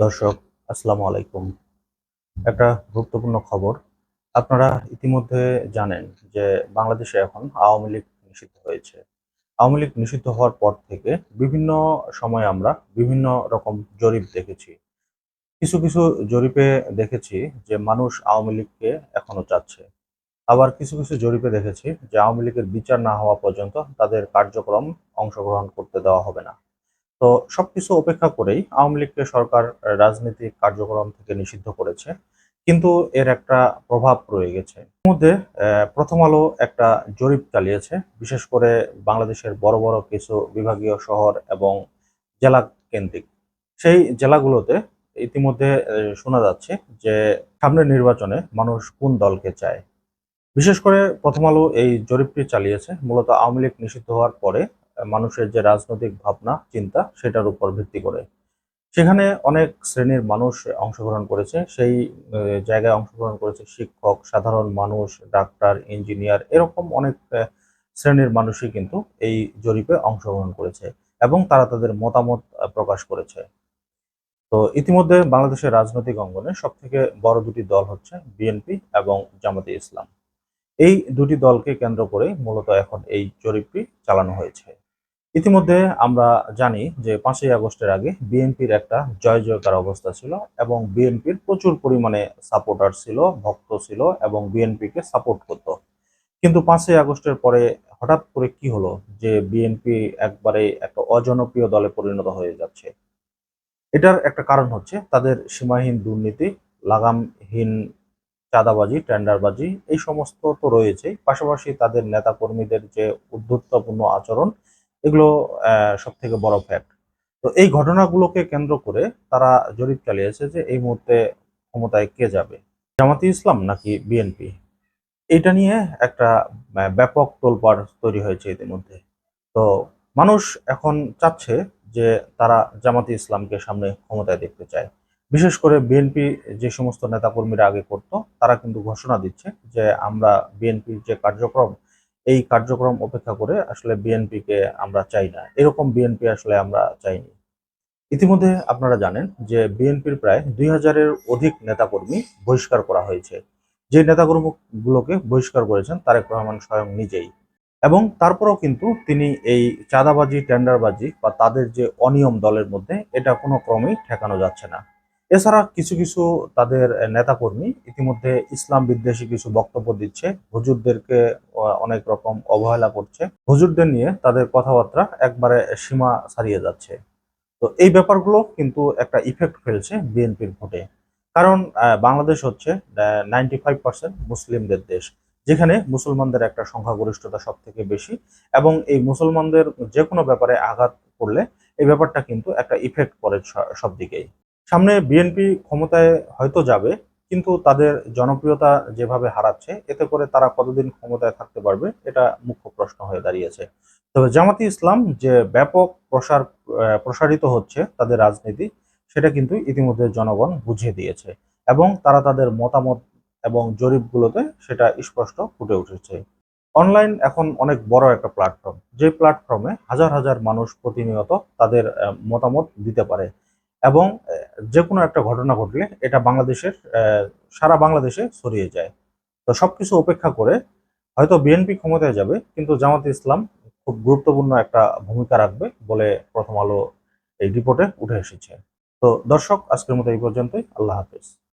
দর্শক, আসসালামু আলাইকুম। একটা গুরুত্বপূর্ণ খবর। আপনারা ইতিমধ্যে জানেন যে বাংলাদেশে এখন আওয়ামী লীগ নিষিদ্ধ হয়েছে। আওয়ামী লীগ নিষিদ্ধ হওয়ার পর থেকে বিভিন্ন সময় আমরা বিভিন্ন রকম জরিপ দেখেছি। কিছু কিছু জরিপে দেখেছি যে মানুষ আওয়ামী লীগকে এখনও চাচ্ছে। আবার কিছু কিছু জরিপে দেখেছি যে আওয়ামী লীগের বিচার না হওয়া পর্যন্ত তাদের কার্যক্রম অংশগ্রহণ করতে দেওয়া হবে না। তো সবকিছু উপেক্ষা করেই আওয়ামী লীগকে সরকার রাজনৈতিক কার্যক্রম থেকে নিষিদ্ধ করেছে। কিন্তু এর একটা প্রভাব রয়ে গেছে। মধ্যে প্রথম আলো একটা জরিপ চালিয়েছে। বিশেষ করে বাংলাদেশের বড় বড় কিছু বিভাগীয় শহর এবং জেলা কেন্দ্রিক। সেই জেলাগুলোতে ইতিমধ্যে শোনা যাচ্ছে যে সামনের নির্বাচনে মানুষ কোন দলকে চায়। বিশেষ করে প্রথম আলো এই জরিপটি চালিয়েছে। মূলত আওয়ামী লীগ নিষিদ্ধ হওয়ার পরে মানুষের যে রাজনৈতিক ভাবনা, চিন্তা, সেটার উপর ভিত্তি করে। সেখানে অনেক শ্রেণির মানুষ অংশগ্রহণ করেছে। সেই জায়গায় অংশগ্রহণ করেছে শিক্ষক, সাধারণ মানুষ, ডাক্তার, ইঞ্জিনিয়ার, এরকম অনেক শ্রেণির মানুষই কিন্তু এই জরিপে অংশগ্রহণ করেছে এবং তারা তাদের মতামত প্রকাশ করেছে। তো ইতিমধ্যে বাংলাদেশের রাজনৈতিক অঙ্গনে সব থেকে বড় দুটি দল হচ্ছে বিএনপি এবং জামাতে ইসলাম। এই দুটি দলকে কেন্দ্র করে মূলত এখন এই জরিপটি চালানো হয়েছে। ইতিমধ্যে আমরা জানি যে পাঁচই আগস্টের আগে বিএনপির একটা জয় জয়কার অবস্থা ছিল এবং বিএনপির প্রচুর পরিমাণে সাপোর্টার ছিল, ভক্ত ছিল এবং বিএনপিকে সাপোর্ট করত। কিন্তু পাঁচই আগস্টের পরে হঠাৎ করে কি হলো যে বিএনপি একবারে একটা অজনপ্রিয় দলে পরিণত হয়ে যাচ্ছে? এটার একটা কারণ হচ্ছে তাদের সীমাহীন দুর্নীতি, লাগামহীন চাঁদাবাজি, টেন্ডারবাজি, এই সমস্ত তো রয়েছেই। পাশাপাশি তাদের নেতা কর্মীদের যে উদ্ধত্তপূর্ণ আচরণ এগুলো সব থেকে বড় ফ্যাক্ট তো এই ঘটনাগুলোকে কেন্দ্র করে তারা জরিপ চালিয়েছে যে এই মুহূর্তে ক্ষমতায় কে যাবে? জামাতি ইসলাম নাকি বিএনপি এটা নিয়ে একটা ব্যাপক তোলপাড় তৈরি হয়েছে ইতিমধ্যে। তো মানুষ এখন চাচ্ছে যে তারা জামাতি ইসলামকে সামনে ক্ষমতায় দেখতে চায়। বিশেষ করে বিএনপি যে সমস্ত নেতাকর্মীরা আগে করতো, তারা কিন্তু ঘোষণা দিচ্ছে যে আমরা বিএনপির যে কার্যক্রম এই কার্যক্রম অপেক্ষা করে আসলে বিএনপিকে আমরা চাই না। এরকম বিএনপি আসলে আমরা চাইনি। ইতিমধ্যে আপনারা জানেন যে বিএনপির প্রায় দুই হাজারের অধিক নেতাকর্মী বহিষ্কার করা হয়েছে। যে নেতাকর্মীগুলোকে বহিষ্কার করেছেন তারেক রহমান স্বয়ং নিজেই। এবং তারপরেও কিন্তু তিনি এই চাঁদাবাজি, টেন্ডারবাজি বা তাদের যে অনিয়ম দলের মধ্যে, এটা কোনো ক্রমেই ঠেকানো যাচ্ছে না। এছাড়া কিছু কিছু তাদের নেতাকর্মী ইতিমধ্যে ইসলাম বিদ্বেষী কিছু বক্তব্য দিচ্ছে, হুজুরদেরকে অনেক রকম অবহেলা করছে। হুজুরদের নিয়ে তাদের কথাবার্তা একবারে সীমা ছাড়িয়ে যাচ্ছে। তো এই ব্যাপারগুলো কিন্তু একটা ইফেক্ট ফেলছে বিএনপির ভোটে। কারণ বাংলাদেশ হচ্ছে নাইনটি ফাইভ পার্সেন্ট মুসলিমদের দেশ, যেখানে মুসলমানদের একটা সংখ্যাগরিষ্ঠতা সব থেকে বেশি এবং এই মুসলমানদের যে কোনো ব্যাপারে আঘাত করলে এই ব্যাপারটা কিন্তু একটা ইফেক্ট পড়ে সব দিকেই সামনে বিএনপি ক্ষমতায় হয়তো যাবে, কিন্তু তাদের জনপ্রিয়তা যেভাবে হারাচ্ছে, এতে করে তারা কতদিন ক্ষমতায় থাকতে পারবে, এটা মুখ্য প্রশ্ন হয়ে দাঁড়িয়েছে। তবে জামাতি ইসলাম যে ব্যাপক প্রসার প্রসারিত হচ্ছে তাদের রাজনীতি, সেটা কিন্তু ইতিমধ্যে জনগণ বুঝিয়ে দিয়েছে এবং তারা তাদের মতামত এবং জরিপগুলোতে সেটা স্পষ্ট ফুটে উঠেছে। অনলাইন এখন অনেক বড় একটা প্ল্যাটফর্ম যে প্ল্যাটফর্মে হাজার হাজার মানুষ প্রতিনিয়ত তাদের মতামত দিতে পারে। এবং যে কোনো একটা ঘটনা ঘটলে এটা বাংলাদেশের সারা বাংলাদেশে ছড়িয়ে যায়। তো সবকিছু উপেক্ষা করে হয়তো বিএনপি ক্ষমতায় যাবে, কিন্তু জামাতে ইসলাম খুব গুরুত্বপূর্ণ একটা ভূমিকা রাখবে বলে প্রথম আলো এই রিপোর্টে উঠে এসেছে। তো দর্শক, আজকের মতো এই পর্যন্তই। আল্লাহ হাফেজ।